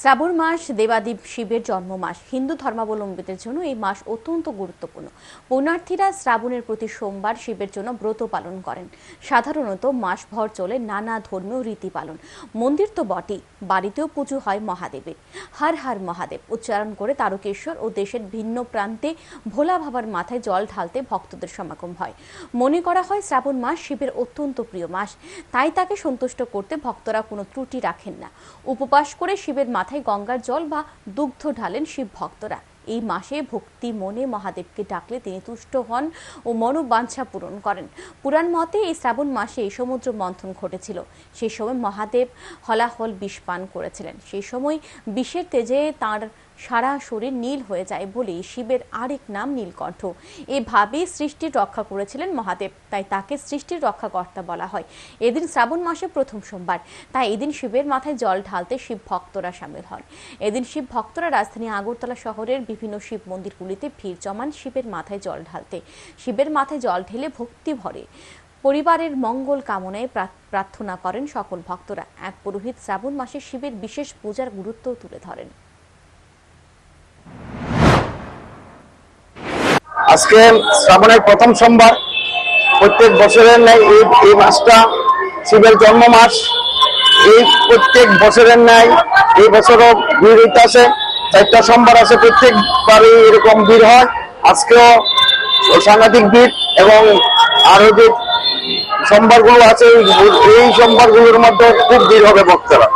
শ্রাবণ মাস দেবাদেব শিবের জন্ম মাস, হিন্দু ধর্মাবলম্বীদের জন্য এই মাস অত্যন্ত গুরুত্বপূর্ণ। পুণ্যার্থীরা শ্রাবণের প্রতি সোমবার শিবের জন্য ব্রত পালন করেন। সাধারণত মাসভর চলে নানা ধর্মীয় রীতি পালন। মন্দির তো বটেই, বাড়িতেও পুজো হয় মহাদেবের। হর হর মহাদেব উচ্চারণ করে তারকেশ্বর ও দেশের ভিন্ন প্রান্তে ভোলা বাবার মাথায় জল ঢালতে ভক্তদের সমাগম হয়। মনে করা হয় শ্রাবণ মাস শিবের অত্যন্ত প্রিয় মাস। তাই তাকে সন্তুষ্ট করতে ভক্তরা কোনো ত্রুটি রাখেন না। উপবাস করে শিবের মাথায় গঙ্গার জল বা দুগ্ধ ঢালেন শিব ভক্তরা। এই মাসে ভক্তি মনে মহাদেবকে ডাকলে তিনি তুষ্ট হন ও মনোবাঞ্ছা পূরণ করেন। পুরাণ মতে এই শ্রাবণ মাসে সমুদ্র মন্থন ঘটেছিল। সেই সময় মহাদেব হলাহল বিষ পান করেছিলেন। সেই সময় বিষের তেজে তার সারা শরীর নীল হয়ে যায় বলেই শিবের আরেক নাম নীলকণ্ঠ। এভাবে সৃষ্টির রক্ষা করেছিলেন মহাদেব, তাই তাকে সৃষ্টির রক্ষাকর্তা বলা হয়। এদিন শ্রাবণ মাসে প্রথম সোমবার, তাই এদিন শিবের মাথায় জল ঢালতে শিব ভক্তরা সামিল হন। এদিন শিব ভক্তরা রাজধানী আগরতলা শহরের বিভিন্ন শিব মন্দিরগুলিতে ভিড় জমান শিবের মাথায় জল ঢালতে। শিবের মাথায় জল ঢেলে ভক্তি ভরে। পরিবারের মঙ্গল কামনায় প্রা- প্রার্থনা করেন সকল ভক্তরা। এক পুরোহিত শ্রাবণ মাসে শিবের বিশেষ পূজার গুরুত্ব তুলে ধরেন। আজকে শ্রাবণের প্রথম সোমবার। প্রত্যেক বছরের ন্যায় এই এই মাসটা শিবের জন্ম মাস এই প্রত্যেক বছরের ন্যায় এই বছরও ভিড় হইতে আছে চারটা সোমবার আছে প্রত্যেকবারই এরকম ভিড় হয়। আজকেও সাংঘাতিক ভিড় এবং আরও যে সোমবারগুলো আছে, এই- এই সোমবারগুলোর মধ্যে খুব ভিড় হবে ভক্তরা।